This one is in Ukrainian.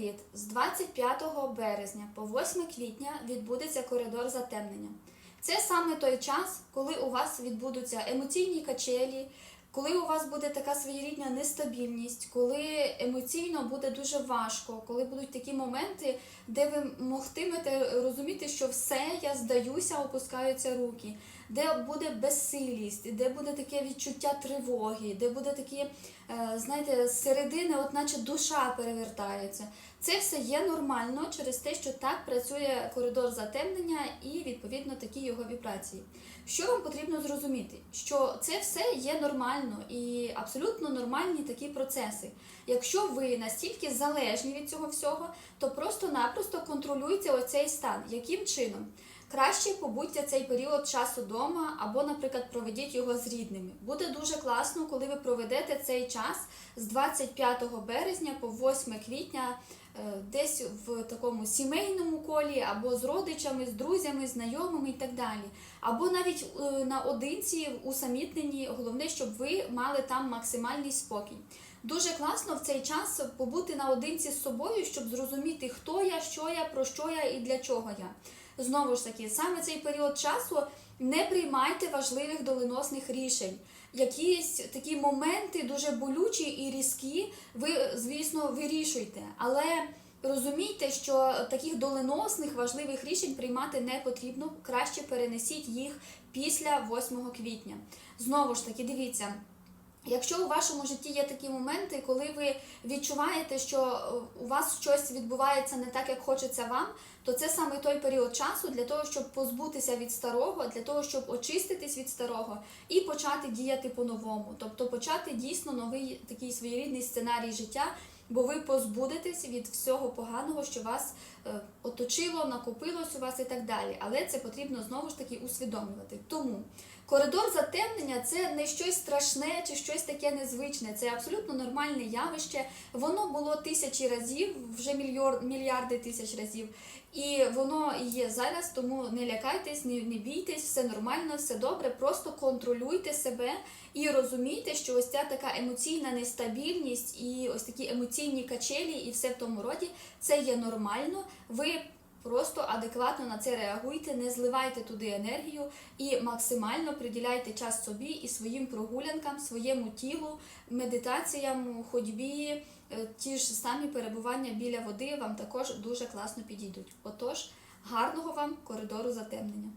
привіт! З 25 березня по 8 квітня відбудеться коридор затемнення. Це саме той час, коли у вас відбудуться емоційні качелі, коли у вас буде така своєрідна нестабільність, коли емоційно буде дуже важко, коли будуть такі моменти, де ви могтимете розуміти, що все, я здаюся, опускаються руки, де буде безсилість, де буде таке відчуття тривоги, де буде такі, е, знаєте, середини, от наче душа перевертається. Це все є нормально через те, що так працює коридор затемнення і відповідно такі його вібрації. Що вам потрібно зрозуміти? Що це все є нормально і абсолютно нормальні такі процеси. Якщо ви настільки залежні від цього всього, то просто-напросто контролюйте оцей стан. Яким чином? Краще побудьте цей період часу вдома або, наприклад, проведіть його з рідними. Буде дуже класно, коли ви проведете цей час з 25 березня по 8 квітня е, десь в такому сімейному колі, або з родичами, з друзями, знайомими і так далі. Або навіть е, наодинці, усамітнені, головне, щоб ви мали там максимальний спокій. Дуже класно в цей час побути наодинці з собою, щоб зрозуміти, хто я, що я, про що я і для чого я. Знову ж таки, саме цей період часу не приймайте важливих доленосних рішень. Якісь такі моменти дуже болючі і різкі, ви, звісно, вирішуйте. Але розумійте, що таких доленосних важливих рішень приймати не потрібно. Краще перенесіть їх після 8 квітня. Знову ж таки, дивіться. Якщо у вашому житті є такі моменти, коли ви відчуваєте, що е, у вас щось відбувається не так, як хочеться вам, то це саме той період часу для того, щоб позбутися від старого, для того, щоб очиститись від старого і почати діяти по-новому, тобто почати дійсно новий такий своєрідний сценарій життя, бо ви позбудетесь від всього поганого, що вас е, оточило, накопилось у вас і так далі. Але це потрібно знову ж таки усвідомлювати. Тому коридор затемнення це не щось страшне чи щось таке незвичне. Це абсолютно нормальне явище. Воно було тисячі разів, вже мільярди тисяч разів. І воно є зараз, тому не лякайтесь, не бійтесь, все нормально, все добре. Просто контролюйте себе і розумійте, що ось ця така емоційна нестабільність і ось такі емоційні качелі, і все в тому роді, це є нормально. Ви Просто адекватно на це реагуйте, не зливайте туди енергію і максимально приділяйте час собі і своїм прогулянкам, своєму тілу, медитаціям, ходьбі, е, ті ж самі перебування біля води вам також дуже класно підійдуть. Отож, гарного вам коридору затемнення.